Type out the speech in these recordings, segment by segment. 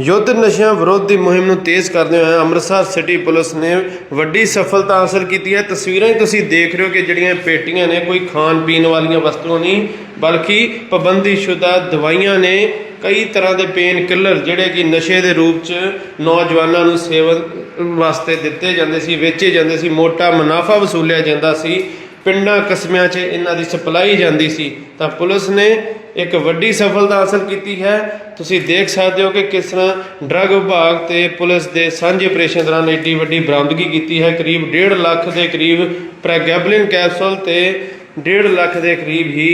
ਯੁੱਧ ਨਸ਼ਿਆਂ ਵਿਰੋਧ ਦੀ ਮੁਹਿੰਮ ਨੂੰ ਤੇਜ਼ ਕਰਦੇ ਹੋਏ ਅੰਮ੍ਰਿਤਸਰ ਸਿਟੀ ਪੁਲਿਸ ਨੇ ਵੱਡੀ ਸਫਲਤਾ ਹਾਸਲ ਕੀਤੀ ਹੈ। ਤਸਵੀਰਾਂ ਹੀ ਤੁਸੀਂ ਦੇਖ ਰਹੇ ਹੋ ਕਿ ਜਿਹੜੀਆਂ ਪੇਟੀਆਂ ਨੇ, ਕੋਈ ਖਾਣ ਪੀਣ ਵਾਲੀਆਂ ਵਸਤੂਆਂ ਨਹੀਂ, ਬਲਕਿ ਪਾਬੰਦੀਸ਼ੁਦਾ ਦਵਾਈਆਂ ਨੇ। ਕਈ ਤਰ੍ਹਾਂ ਦੇ ਪੇਨ ਕਿਲਰ ਜਿਹੜੇ ਕਿ ਨਸ਼ੇ ਦੇ ਰੂਪ 'ਚ ਨੌਜਵਾਨਾਂ ਨੂੰ ਸੇਵਨ ਵਾਸਤੇ ਦਿੱਤੇ ਜਾਂਦੇ ਸੀ, ਵੇਚੇ ਜਾਂਦੇ ਸੀ। ਮੋਟਾ ਮੁਨਾਫਾ ਵਸੂਲਿਆ ਜਾਂਦਾ ਸੀ। ਪਿੰਡਾਂ ਕਸਬਿਆਂ 'ਚ ਇਹਨਾਂ ਦੀ ਸਪਲਾਈ ਜਾਂਦੀ ਸੀ, ਤਾਂ ਪੁਲਿਸ ਨੇ ਇੱਕ ਵੱਡੀ ਸਫਲਤਾ ਹਾਸਲ ਕੀਤੀ ਹੈ। ਤੁਸੀਂ ਦੇਖ ਸਕਦੇ ਹੋ ਕਿ ਕਿਸ ਤਰ੍ਹਾਂ ਡਰੱਗ ਵਿਭਾਗ ਤੇ ਪੁਲਿਸ ਦੇ ਸਾਂਝੇ ਆਪਰੇਸ਼ਨ ਦੌਰਾਨ ਏਡੀ ਵੱਡੀ ਬਰਾਮਦਗੀ ਕੀਤੀ ਹੈ। ਕਰੀਬ 1.5 ਲੱਖ ਦੇ ਕਰੀਬ ਪ੍ਰੈਗੈਬਲਿਨ ਕੈਪਸੂਲ ਤੇ 1.5 ਲੱਖ ਦੇ ਕਰੀਬ ਹੀ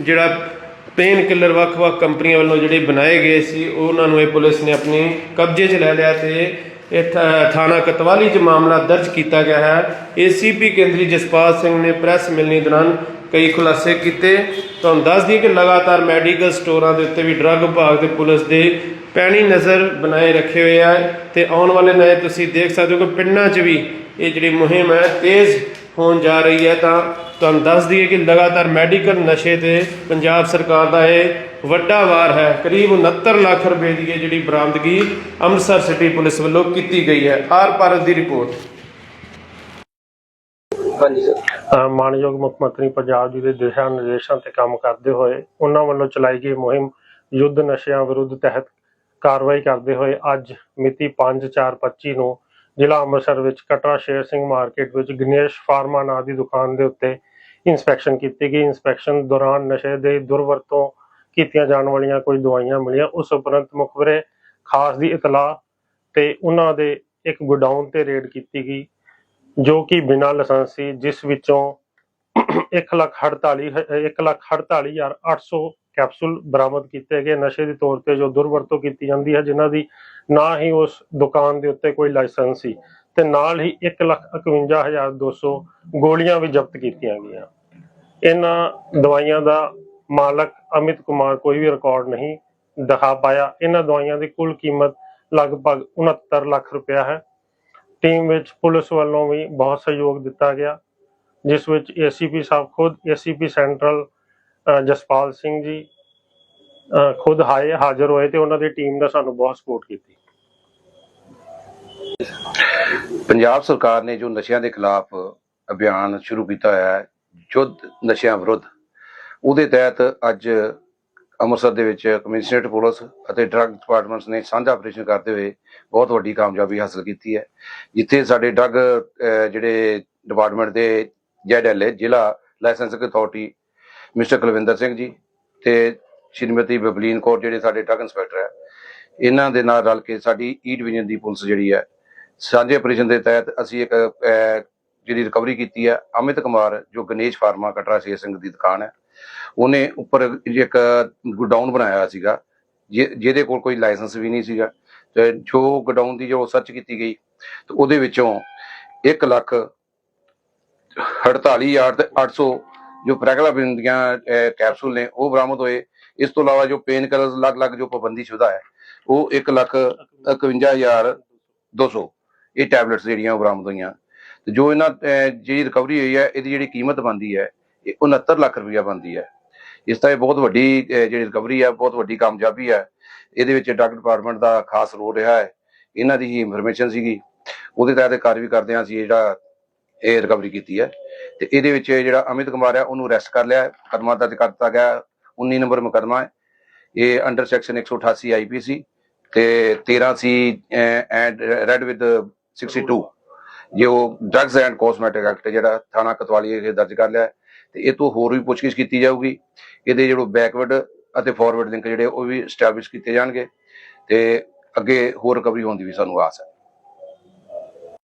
ਜਿਹੜਾ ਪੇਨ ਕਿਲਰ ਵੱਖ-ਵੱਖ ਕੰਪਨੀਆਂ ਵੱਲੋਂ ਜਿਹੜੇ ਬਣਾਏ ਗਏ ਸੀ, ਉਹਨਾਂ ਨੂੰ ਇਹ ਪੁਲਿਸ ਨੇ ਆਪਣੇ ਕਬਜ਼ੇ 'ਚ ਲੈ ਲਿਆ ਤੇ ਇਹ ਥਾਣਾ ਕਤਵਾਲੀ 'ਚ ਮਾਮਲਾ ਦਰਜ ਕੀਤਾ ਗਿਆ ਹੈ। ਏਸੀਪੀ ਕੇਂਦਰੀ ਜਸਪਾਲ ਸਿੰਘ ਨੇ ਪ੍ਰੈਸ ਮਿਲਣੀ ਦੌਰਾਨ ਕਈ ਖੁਲਾਸੇ ਕੀਤੇ। ਤੁਹਾਨੂੰ ਦੱਸ ਦਈਏ ਕਿ ਲਗਾਤਾਰ ਮੈਡੀਕਲ ਸਟੋਰਾਂ ਦੇ ਉੱਤੇ ਵੀ ਡਰੱਗ ਵਿਭਾਗ ਤੇ ਪੁਲਿਸ ਦੇ ਪੈਣੀ ਨਜ਼ਰ ਬਣਾਏ ਰੱਖੇ ਹੋਏ ਆ ਤੇ ਆਉਣ ਵਾਲੇ ਨਵੇਂ ਤੁਸੀਂ ਦੇਖ ਸਕਦੇ ਹੋ ਕਿ ਪਿੰਡਾਂ 'ਚ ਵੀ ਇਹ ਜਿਹੜੀ ਮੁਹਿੰਮ ਹੈ, ਤੇਜ਼ ਹੋਣ ਜਾ ਰਹੀ ਹੈ ਤਾਂ ਤੁਹਾਨੂੰ ਦੱਸ ਦਈਏ ਕਿ ਲਗਾਤਾਰ ਮੈਡੀਕਲ ਨਸ਼ੇ ਤੇ ਪੰਜਾਬ ਸਰਕਾਰ ਦਾ ਇਹ ਵੱਡਾ ਵਾਰ ਹੈ। ਕਰੀਬ 69 ਲੱਖ ਰੁਪਏ ਦੀ ਇਹ ਜਿਹੜੀ ਬਰਾਮਦਗੀ ਅੰਮ੍ਰਿਤਸਰ ਸਿਟੀ ਪੁਲਿਸ ਵੱਲੋਂ ਕੀਤੀ ਗਈ ਹੈ। ਆਰ ਭਾਰਤ ਦੀ ਰਿਪੋਰਟ। ਹਾਂਜੀ ਸਰ। ਅ, ਮਾਨਯੋਗ ਮੁੱਖ ਮੰਤਰੀ ਪੰਜਾਬ ਜੀ ਦੇ ਦਿਸ਼ਾ ਨਿਰਦੇਸ਼ਾਂ ਤੇ ਕੰਮ ਕਰਦੇ ਹੋਏ ਉਹਨਾਂ ਵੱਲੋਂ ਚਲਾਈ ਗਈ ਮੁਹਿੰਮ ਯੁੱਧ ਨਸ਼ਿਆਂ ਵਿਰੁੱਧ ਤਹਿਤ ਕਾਰਵਾਈ ਕਰਦੇ ਹੋਏ ਅੱਜ ਮਿਤੀ 5/4/25 ਨੂੰ ਜ਼ਿਲ੍ਹਾ ਅੰਮ੍ਰਿਤਸਰ ਵਿੱਚ ਕਟਰਾ ਸ਼ੇਰ ਸਿੰਘ ਮਾਰਕੀਟ ਵਿੱਚ ਗਣੇਸ਼ ਫਾਰਮਾ ਨਾਂ ਦੀ ਦੁਕਾਨ ਦੇ ਉੱਤੇ ਇਨਸਪੈਕਸ਼ਨ ਕੀਤੀ ਗਈ। ਇਨਸਪੈਕਸ਼ਨ ਦੌਰਾਨ ਨਸ਼ੇ ਦੇ ਦੁਰਵਰਤੋਂ ਕੀਤੀਆਂ ਜਾਣ ਵਾਲੀਆਂ ਕੁਝ ਦਵਾਈਆਂ ਮਿਲੀਆਂ। ਉਸ ਉਪਰੰਤ ਮੁਖਬਰੇ ਖਾਸ ਦੀ ਇਤਲਾਹ ਤੇ ਉਹਨਾਂ ਦੇ ਇੱਕ ਗੋਡਾਊਨ ਤੇ ਰੇਡ ਕੀਤੀ ਗਈ, ਜੋ ਕਿ ਬਿਨਾਂ ਲਾਇਸੈਂਸ ਸੀ ਜਿਸ ਵਿੱਚੋਂ 148000 148800 ਕੈਪਸੂਲ ਬਰਾਮਦ ਕੀਤੇ ਗਏ ਨਸ਼ੇ ਦੇ ਤੌਰ ਤੇ ਜੋ ਦੁਰਵਰਤੋਂ ਕੀਤੀ ਜਾਂਦੀ ਹੈ, ਜਿਨ੍ਹਾਂ ਦੀ ਨਾ ਹੀ ਉਸ ਦੁਕਾਨ ਦੇ ਉੱਤੇ ਕੋਈ ਲਾਇਸੈਂਸ ਸੀ ਤੇ ਨਾਲ ਹੀ 151200 ਗੋਲੀਆਂ ਵੀ ਜ਼ਬਤ ਕੀਤੀਆਂ ਗਈਆਂ। ਇਹਨਾਂ ਦਵਾਈਆਂ ਦਾ ਮਾਲਕ ਅਮਿਤ ਕੁਮਾਰ ਕੋਈ ਵੀ ਰਿਕਾਰਡ ਨਹੀਂ ਦਿਖਾ ਪਾਇਆ। ਇਹਨਾਂ ਦਵਾਈਆਂ ਦੀ ਕੁੱਲ ਕੀਮਤ ਲਗਭਗ 69 ਲੱਖ ਰੁਪਇਆ ਹੈ। ਟੀਮ ਵਿੱਚ ਪੁਲਿਸ ਵੱਲੋਂ ਵੀ ਬਹੁਤ ਸਹਿਯੋਗ ਦਿੱਤਾ ਗਿਆ, ਜਿਸ ਵਿੱਚ ਏਸੀਪੀ ਸਾਹਿਬ ਖੁਦ ਏਸੀਪੀ ਸੈਂਟਰਲ ਜਸਪਾਲ ਸਿੰਘ ਜੀ ਖੁਦ ਹਾਏ ਹਾਜ਼ਰ ਹੋਏ ਤੇ ਉਹਨਾਂ ਦੀ ਟੀਮ ਨੇ ਸਾਨੂੰ ਬਹੁਤ ਸਪੋਰਟ ਕੀਤੀ। ਪੰਜਾਬ ਸਰਕਾਰ ਨੇ ਜੋ ਨਸ਼ਿਆਂ ਦੇ ਖਿਲਾਫ ਅਭਿਆਨ ਸ਼ੁਰੂ ਕੀਤਾ ਹੋਇਆ ਹੈ, ਯੁੱਧ ਨਸ਼ਿਆਂ ਵਿਰੁੱਧ, ਉਹਦੇ ਤਹਿਤ ਅੱਜ ਅੰਮ੍ਰਿਤਸਰ ਦੇ ਵਿੱਚ ਕਮਿਸ਼ਨਰੇਟ ਪੁਲਿਸ ਅਤੇ ਡਰੱਗ ਡਿਪਾਰਟਮੈਂਟਸ ਨੇ ਸਾਂਝਾ ਆਪਰੇਸ਼ਨ ਕਰਦੇ ਹੋਏ ਬਹੁਤ ਵੱਡੀ ਕਾਮਯਾਬੀ ਹਾਸਲ ਕੀਤੀ ਹੈ। ਜਿੱਥੇ ਸਾਡੇ ਡਰੱਗ ਜਿਹੜੇ ਡਿਪਾਰਟਮੈਂਟ ਦੇ ਜੈਡਐਲਏ ਜ਼ਿਲ੍ਹਾ licensing authority mister Kulwinder Singh ji ਤੇ ਸ਼੍ਰੀਮਤੀ ਬਬਲੀਨ ਕੌਰ ਜਿਹੜੇ ਸਾਡੇ ਡਰੱਗ ਇੰਸਪੈਕਟਰ ਹੈ, ਇਹਨਾਂ ਦੇ ਨਾਲ ਰਲ ਕੇ ਸਾਡੀ ਈ ਡਿਵੀਜ਼ਨ ਦੀ ਪੁਲਿਸ ਜਿਹੜੀ ਹੈ, ਸਾਂਝੇ ਆਪਰੇਸ਼ਨ ਦੇ ਤਹਿਤ ਅਸੀਂ ਇੱਕ ਜਿਹੜੀ ਰਿਕਵਰੀ ਕੀਤੀ ਹੈ, ਅਮਿਤ ਕੁਮਾਰ ਜੋ ਗਣੇਸ਼ ਫਾਰਮਾ ਕਟਰਾ ਸ਼ੇਰ ਸਿੰਘ ਦੀ ਦੁਕਾਨ ਹੈ, ਉਹਨੇ ਉੱਪਰ ਇੱਕ ਗੋਡਾਊਨ ਬਣਾਇਆ ਸੀਗਾ, ਜਿ- ਜਿਹਦੇ ਕੋਲ ਕੋਈ ਲਾਇਸੈਂਸ ਵੀ ਨਹੀਂ ਸੀਗਾ, ਤੇ ਜੋ ਗੋਡਾਊਨ ਦੀ ਜੋ ਸਰਚ ਕੀਤੀ ਗਈ, ਤੇ ਉਹਦੇ ਵਿੱਚੋਂ 1 ਲੱਖ 48000 ਤੇ 800 ਜੋ ਪ੍ਰੈਗਲਾਬਿਨ ਦੀਆਂ ਕੈਪਸੂਲ ਨੇ, ਉਹ ਬਰਾਮਦ ਹੋਏ। ਇਸ ਤੋਂ ਇਲਾਵਾ ਜੋ ਪੇਨ ਕਿਲਰਸ ਅਲੱਗ-ਅਲੱਗ ਜੋ ਪਾਬੰਦੀ ਸ਼ੁਦਾ ਹੈ, ਉਹ 1 ਲੱਖ 51200 ਇਹ ਟੈਬਲੇਟਸ ਜਿਹੜੀਆਂ, ਉਹ ਬਰਾਮਦ ਹੋਈਆਂ। ਤੇ ਜੋ ਇਹਨਾਂ ਜਿਹੜੀ ਰਿਕਵਰੀ ਹੋਈ ਹੈ, ਇਹਦੀ ਜਿਹੜੀ ਕੀਮਤ ਬਣਦੀ ਹੈ, ਇਹ 69 ਲੱਖ ਰੁਪਇਆ ਬਣਦੀ ਹੈ। ਇਸ ਤਰ੍ਹਾਂ ਇਹ ਬਹੁਤ ਵੱਡੀ ਜਿਹੜੀ ਰਿਕਵਰੀ ਹੈ, ਬਹੁਤ ਵੱਡੀ ਕਾਮਯਾਬੀ ਹੈ। ਇਹਦੇ ਵਿੱਚ ਡਰੱਗ ਡਿਪਾਰਟਮੈਂਟ ਦਾ ਖਾਸ ਰੋਲ ਰਿਹਾ ਹੈ। ਇਹਨਾਂ ਦੀ ਹੀ ਇਨਫੋਰਮੇਸ਼ਨ ਸੀਗੀ। ਉਹਦੇ ਤਹਿਤ ਕਾਰਵਾਈ ਕਰਦੇ ਹਾਂ ਅਸੀਂ ਜਿਹੜਾ ਇਹ ਰਿਕਵਰੀ ਕੀਤੀ ਹੈ। ਤੇ ਇਹਦੇ ਵਿੱਚ ਜਿਹੜਾ ਅਮਿਤ ਕੁਮਾਰ ਹੈ, ਉਹਨੂੰ ਅਰੈਸਟ ਕਰ ਲਿਆ ਹੈ, ਮੁਕੱਦਮਾ ਦਰਜ ਕਰ ਦਿੱਤਾ ਗਿਆ 19 ਨੰਬਰ ਮੁਕੱਦਮਾ ਹੈ। ਇਹ ਅੰਡਰ ਸੈਕਸ਼ਨ 188 ਆਈਪੀਸੀ ਤੇ 13 ਸੀ ਐਂਡ ਰੈਡ ਵਿਦ 62 ਜੋ ਡਰੱਗਸ ਐਂਡ ਕੋਸਮੈਟਿਕ ਐਕਟ ਜਿਹੜਾ ਥਾਣਾ ਕਤਵਾਲੀ ਇਹ ਦਰਜ ਕਰ ਲਿਆ ਹੈ, ਤੇ ਇਹ ਤੋਂ ਹੋਰ ਵੀ ਪੁੱਛਗਿੱਛ ਕੀਤੀ ਜਾਊਗੀ। ਇਹਦੇ ਜਿਹੜੇ ਬੈਕਵਰਡ ਅਤੇ ਫਾਰਵਰਡ ਲਿੰਕ ਜਿਹੜੇ ਉਹ ਵੀ ਸਟੈਬਲਿਸ਼ ਕੀਤੇ ਜਾਣਗੇ। ਤੇ ਅੱਗੇ ਹੋਰ ਰਿਕਵਰੀ ਹੋਣ ਦੀ ਵੀ ਸਾਨੂੰ ਆਸ ਹੈ।